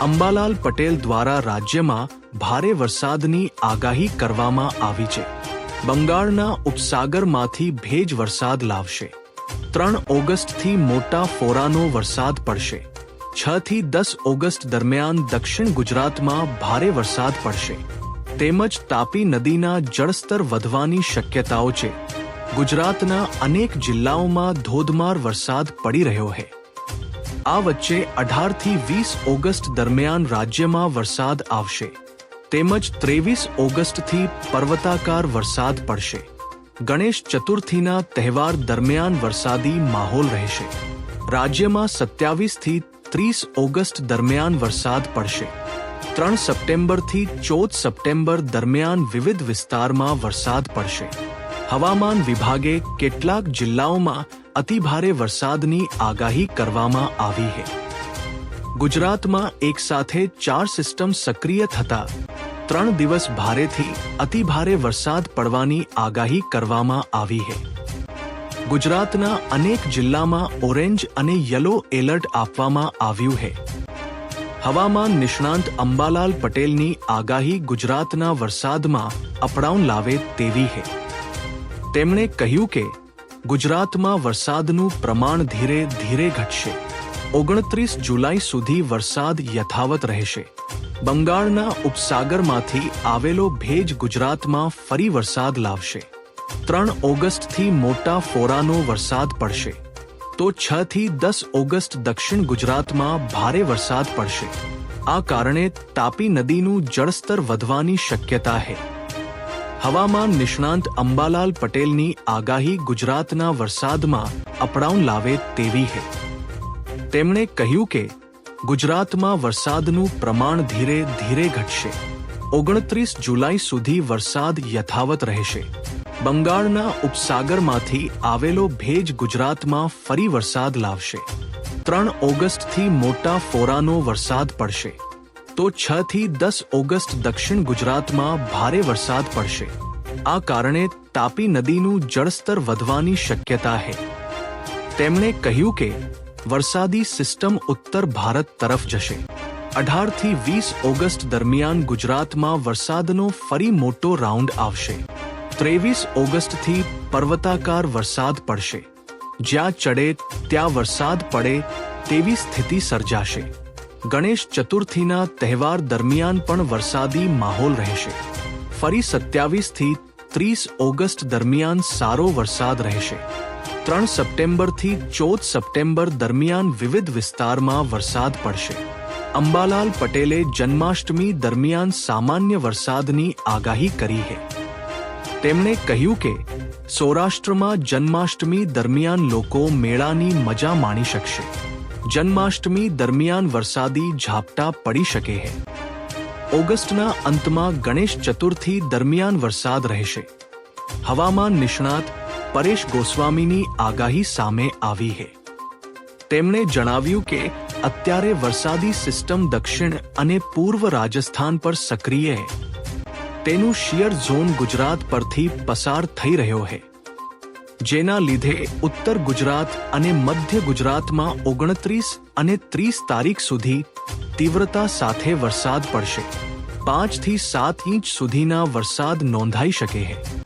અંબાલાલ પટેલ દ્વારા રાજ્યમાં ભારે વરસાદની આગાહી કરવામાં આવી છે. બંગાળના ઉપસાગરમાંથી ભેજ વરસાદ લાવશે. ત્રણ ઓગસ્ટથી મોટા ફોરાનો વરસાદ પડશે. છ થી દસ ઓગસ્ટ દરમિયાન દક્ષિણ ગુજરાતમાં ભારે વરસાદ પડશે. તેમજ તાપી નદીના જળસ્તર વધવાની શક્યતાઓ છે. ગુજરાતના અનેક જિલ્લાઓમાં ધોધમાર વરસાદ પડી રહ્યો છે. આ વચ્ચે અઢારથી વીસ ઓગસ્ટ દરમિયાન રાજ્યમાં વરસાદ આવશે. તેમજ ત્રેવીસ ઓગસ્ટથી પર્વતાકાર વરસાદ પડશે. ગણેશ ચતુર્થીના તહેવાર દરમિયાન વરસાદી માહોલ રહેશે. રાજ્યમાં સત્યાવીસથી ત્રીસ ઓગસ્ટ દરમિયાન વરસાદ પડશે. ત્રણ સપ્ટેમ્બરથી ચૌદ સપ્ટેમ્બર દરમિયાન વિવિધ વિસ્તારમાં વરસાદ પડશે. હવામાન વિભાગે કેટલાક જિલ્લાઓમાં અતિભારે વરસાદની આગાહી કરવામાં આવી છે. ગુજરાતમાં એક સાથે ચાર સિસ્ટમ સક્રિય થતા ત્રણ દિવસ ભારેથી અતિભારે વરસાદ પડવાની આગાહી કરવામાં આવી છે. ગુજરાતના અનેક જિલ્લામાં ઓરેન્જ અને યલો એલર્ટ આપવામાં આવ્યું છે. હવામાન નિષ્ણાંત અંબાલાલ પટેલની આગાહી ગુજરાતના વરસાદમાં અપડાઉન લાવે તેવી છે. તેમણે કહ્યું કે ગુજરાતમાં વરસાદનું પ્રમાણ ધીરે ધીરે ઘટશે. ઓગણત્રીસ જુલાઈ સુધી વરસાદ યથાવત રહેશે. બંગાળના ઉપસાગરમાંથી આવેલો ભેજ ગુજરાતમાં ફરી વરસાદ લાવશે. ત્રણ ઓગસ્ટથી મોટા ફોરાનો વરસાદ પડશે. તો છ થી દસ ઓગસ્ટ દક્ષિણ ગુજરાતમાં ભારે વરસાદ પડશે. આ કારણે તાપી નદીનું જળસ્તર વધવાની શક્યતા છે. હવામાન નિષ્ણાંત અંબાલાલ પટેલની આગાહી ગુજરાતના વરસાદમાં અપડાઉન લાવે તેવી છે તેમણે કહ્યું કે, ગુજરાતમાં વરસાદનું પ્રમાણ ધીરે ધીરે ઘટશે. ઓગણત્રીસ જુલાઈ સુધી વરસાદ યથાવત રહેશે. બંગાળના ઉપસાગરમાંથી આવેલો ભેજ ગુજરાતમાં ફરી વરસાદ લાવશે. ત્રણ ઓગસ્ટથી મોટા ફોરાનો વરસાદ પડશે. તો છ થી દસ ઓગસ્ટ દક્ષિણ ગુજરાતમાં ભારે વરસાદ પડશે. આ કારણે તાપી નદીનું જળસ્તર વધવાની શક્યતા છે. તેમણે કહ્યું કે વરસાદી સિસ્ટમ ઉત્તર ભારત તરફ જશે. અઢારથી વીસ ઓગસ્ટ દરમિયાન ગુજરાતમાં વરસાદનો ફરી મોટો રાઉન્ડ આવશે. ત્રેવીસ ઓગસ્ટથી પર્વતાકાર વરસાદ પડશે. જ્યાં ચડે ત્યાં વરસાદ પડે તેવી સ્થિતિ સર્જાશે. ગણેશ ચતુર્થીના તહેવાર દરમિયાન પણ વરસાદી માહોલ રહેશે. ફરી સત્યાવીસથી ત્રીસ ઓગસ્ટ દરમિયાન સારો વરસાદ રહેશે. ત્રણ સપ્ટેમ્બરથી ચૌદ સપ્ટેમ્બર દરમિયાન વિવિધ વિસ્તારમાં વરસાદ પડશે. અંબાલાલ પટેલે જન્માષ્ટમી દરમિયાન સામાન્ય વરસાદની આગાહી કરી છે. તેમણે કહ્યું કે, સૌરાષ્ટ્રમાં જન્માષ્ટમી દરમિયાન લોકો મેળાની મજા માણી શકશે. જન્માષ્ટમી દરમિયાન વરસાદી ઝાપટા પડી શકે છે ઓગસ્ટના અંતમાં ગણેશ ચતુર્થી દરમિયાન વરસાદ રહેશે. હવામાન નિષ્ણાત પરેશ ગોસ્વામીની આગાહી સામે આવી છે તેમણે જણાવ્યું કે અત્યારે વરસાદી સિસ્ટમ દક્ષિણ અને પૂર્વ રાજસ્થાન પર સક્રિય છે તેનું શિયર ઝોન ગુજરાત પરથી પસાર થઈ રહ્યો છે જેના લીધે ઉત્તર ગુજરાત અને મધ્ય ગુજરાતમાં ઓગણત્રીસ અને ત્રીસ તારીખ સુધી તીવ્રતા સાથે વરસાદ પડશે. પાંચથી સાત ઇંચ સુધીના વરસાદ નોંધાઈ શકે છે.